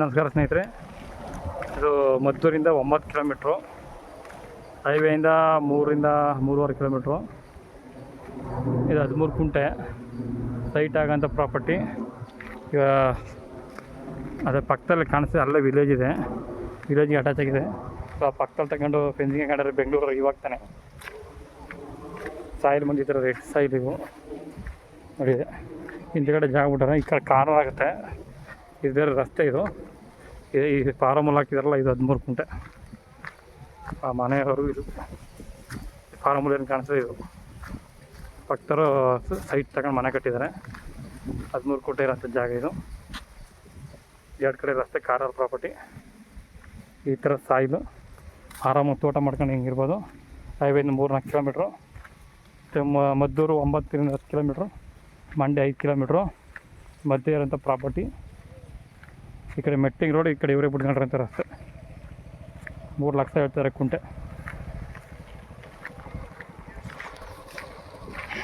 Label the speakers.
Speaker 1: ನಮಸ್ಕಾರ ಸ್ನೇಹಿತರೆ. ಇದು ಮದ್ದೂರಿಂದ ಒಂಬತ್ತು ಕಿಲೋಮೀಟ್ರು, ಹೈವೇಯಿಂದ ಮೂರಿಂದ ಮೂರುವರೆ ಕಿಲೋಮೀಟ್ರು. ಇದು ಹದಿಮೂರು ಕುಂಟೆ ಸೈಟ್ ಆಗೋಂಥ ಪ್ರಾಪರ್ಟಿ ಈಗ ಅದೇ ಪಕ್ಕದಲ್ಲಿ ಕಾಣಿಸ್ತಿದೆ, ಅಲ್ಲೇ ವಿಲೇಜ್ ಇದೆ. ವಿಲೇಜ್ಗೆ ಅಟ್ಯಾಚ್ ಆಗಿದೆ. ಸೊ ಆ ಪಕ್ಕದಲ್ಲಿ ತಗೊಂಡು ಫೆನ್ಸಿಂಗ್ ಕಂಡ್ರೆ ಬೆಂಗಳೂರು ಇವಾಗ ತಾನೆ. ಸಾಯಿಲ್ ಬಂದಿದ್ದಾರೆ ರೆಡ್ ಸಾಯಿಲ್ ಇವು. ನೋಡಿ, ಹಿಂದ್ಗಡೆ ಜಾಗ ಬಿಟ್ಟಾರೆ ಈ ಕಡೆ ಕಾರ್ನರ್ ಆಗುತ್ತೆ. ಇದು ಬೇರೆ ರಸ್ತೆ ಇದು. ಈ ಫಾರಮಲ್ಲಿ ಹಾಕಿದಾರಲ್ಲ, ಇದು ಹದಿಮೂರು ಕುಂಟೆ. ಆ ಮನೆಯವರು ಇದು. ಫಾರಮಲ್ಲಿ ಏನು ಕಾಣಿಸ್ತದೆ ಇದು ಪಕ್ಕದವರು ಸೈಟ್ ತಗೊಂಡು ಮನೆ ಕಟ್ಟಿದ್ದಾರೆ. ಹದಿಮೂರು ಕೋಟೆ ಇರೋಂಥ ಜಾಗ ಇದು. ಎರಡು ಕಡೆ ರಸ್ತೆ ಕಾರಾರ್ ಪ್ರಾಪರ್ಟಿ. ಈ ಥರ ಸಾಯಿಲು. ಆರಾಮಾಗಿ ತೋಟ ಮಾಡ್ಕೊಂಡು ಹಿಂಗಿರ್ಬೋದು ಹೈವೇಯಿಂದ ಮೂರು ನಾಲ್ಕು ಕಿಲೋಮೀಟ್ರು. ಮದ್ದೂರು ಒಂಬತ್ತರಿಂದ ಹತ್ತು ಕಿಲೋಮೀಟ್ರು. ಮಂಡ್ಯ ಐದು ಕಿಲೋಮೀಟ್ರು. ಮಧ್ಯೆ ಇರೋಂಥ ಪ್ರಾಪರ್ಟಿ. ಈ ಕಡೆ ಮೆಟ್ಟಿಂಗ್ ರೋಡ್ ಈ ಕಡೆ ಇವರೇ ಅಂತಾರೆ ರಸ್ತೆ ಮೂರು ಲಕ್ಷ ಹೇಳ್ತಾರೆ ಕುಂಟೆ.